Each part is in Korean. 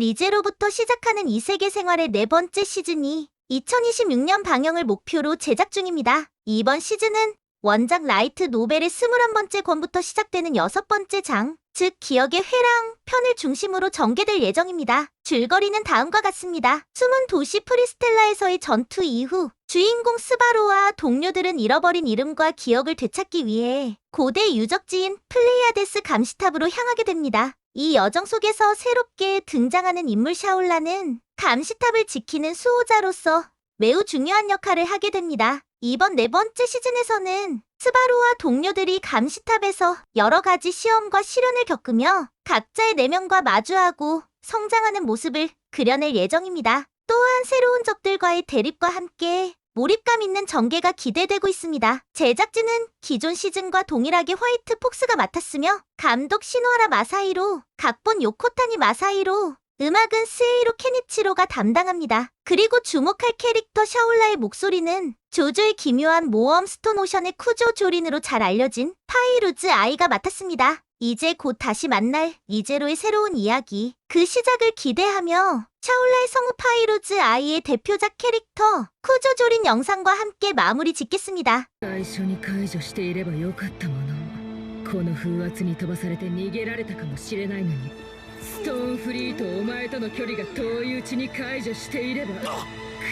리제로부터 시작하는 이 세계 생활의 네 번째 시즌이 2026년 방영을 목표로 제작 중입니다. 이번 시즌은 원작 라이트 노벨의 21번째 권부터 시작되는 여섯 번째 장, 즉 기억의 회랑 편을 중심으로 전개될 예정입니다. 줄거리는 다음과 같습니다. 숨은 도시 프리스텔라에서의 전투 이후 주인공 스바루와 동료들은 잃어버린 이름과 기억을 되찾기 위해 고대 유적지인 플레이아데스 감시탑으로 향하게 됩니다. 이 여정 속에서 새롭게 등장하는 인물 샤올라는 감시탑을 지키는 수호자로서 매우 중요한 역할을 하게 됩니다. 이번 네 번째 시즌에서는 스바루와 동료들이 감시탑에서 여러 가지 시험과 시련을 겪으며 각자의 내면과 마주하고 성장하는 모습을 그려낼 예정입니다. 또한 새로운 적들과의 대립과 함께 몰입감 있는 전개가 기대되고 있습니다. 제작진은 기존 시즌과 동일하게 화이트 폭스가 맡았으며 감독 시노하라 마사히로, 각본 요코타니 마사히로, 음악은 스에이로 케니치로가 담당합니다. 그리고 주목할 캐릭터 샤올라의 목소리는 조조의 기묘한 모험 스톤오션의 쿠조 조린으로 잘 알려진 파이루즈 아이가 맡았습니다. 이제 곧 다시 만날 이제로의 새로운 이야기, 그 시작을 기대하며 샤올라의 성우 파이루즈 아이의 대표작 캐릭터 쿠조 조린 영상과 함께 마무리 짓겠습니다. 最初に解除していればよかったものをこの風圧に飛ばされて逃げられたかもしれないのに ストーンフリーとお前との距離が遠いうちに解除していれば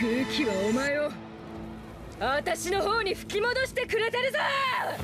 空気はお前を私の方に吹き戻してくれてるぞ